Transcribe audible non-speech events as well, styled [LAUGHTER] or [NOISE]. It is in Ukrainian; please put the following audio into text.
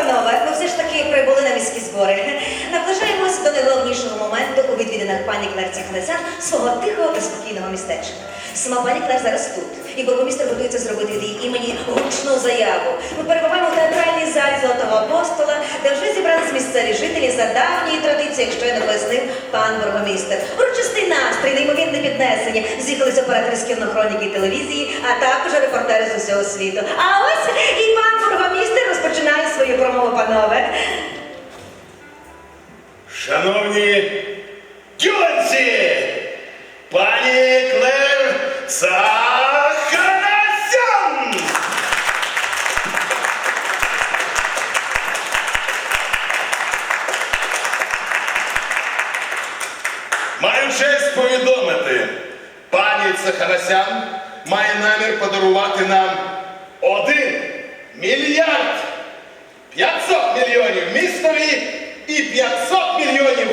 панове, ми все ж таки прибули на міські збори. [LAUGHS] Наближаємось до найголовнішого моменту у відвідинах пані Клерці Хнесян свого тихого і спокійного містечка. Сама пані Клер зараз тут, і бургомістр готується зробити від її імені гучну заяву. Ми перебуваємо в театральній залі Золотого Апостола, де вже зібрались місцеві жителі за давньої традиції, якщо я не пояснив пан бургомістр. Урочистий настрій, неймовірне піднесення. З'їхалися оператори з кінохроніки і телевізії, а також репортери з усього світу. А ось і Шановні тюнці, пані Клер Сахарасян! Маю честь повідомити, пані Цахарасян має намір подарувати нам один мільярд 500 мільйонів містові і 500 мільйонів